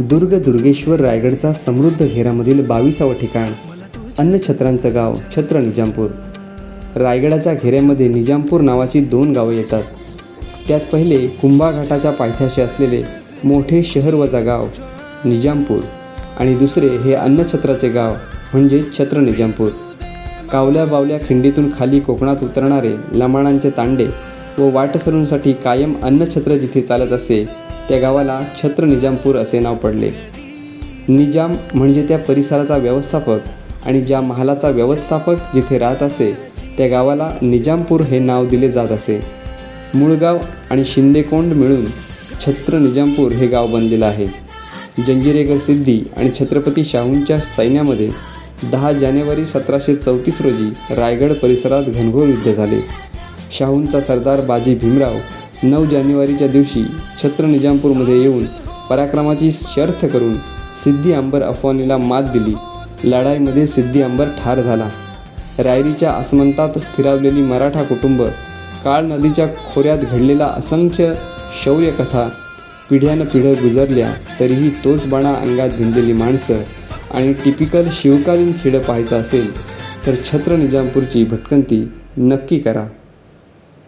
दुर्ग दुर्गेश्वर रायगडचा समृद्ध घेरामधील बावीसावं ठिकाण अन्नछत्रांचं गाव छत्र निजामपूर. रायगडाच्या घेऱ्यामध्ये निजामपूर नावाची दोन गावं येतात. त्यात पहिले कुंभा घाटाच्या पायथ्याशी असलेले मोठे शहर वजा गाव निजामपूर आणि दुसरे हे अन्नछत्राचे गाव म्हणजे छत्र निजामपूर. कावल्या बावल्या खिंडीतून खाली कोकणात उतरणारे लमाणांचे तांडे व वाटसरूंसाठी कायम अन्नछत्र जिथे चालत असे त्या गावाला छत्र निजामपूर असे नाव पडले. निजाम म्हणजे त्या परिसराचा व्यवस्थापक आणि ज्या महालाचा व्यवस्थापक जिथे राहत असे त्या गावाला निजामपूर हे नाव दिले जात असे. मुळगाव आणि शिंदेकोंड मिळून छत्र निजामपूर हे गाव बनलेलं आहे. जंजिरेकर सिद्धी आणि छत्रपती शाहूंच्या सैन्यामध्ये दहा जानेवारी सतराशे चौतीस रोजी रायगड परिसरात घनघोर युद्ध झाले. शाहूंचा सरदार बाजी भीमराव नऊ जानेवारीच्या दिवशी छत्र निजामपूरमध्ये येऊन पराक्रमाची शर्थ करून सिद्धी अंबर अफवानीला मात दिली. लढाईमध्ये सिद्धी अंबर ठार झाला. रायरीच्या आसमंतात स्थिरावलेली मराठा कुटुंब काळ नदीच्या खोऱ्यात घडलेला असंख्य शौर्यकथा पिढ्यानं पिढ्या गुजरल्या तरीही तोच बाणा अंगात भिनलेली माणसं आणि टिपिकल शिवकालीन खेळ पाहायचं असेल तर छत्र निजामपूरची भटकंती नक्की करा.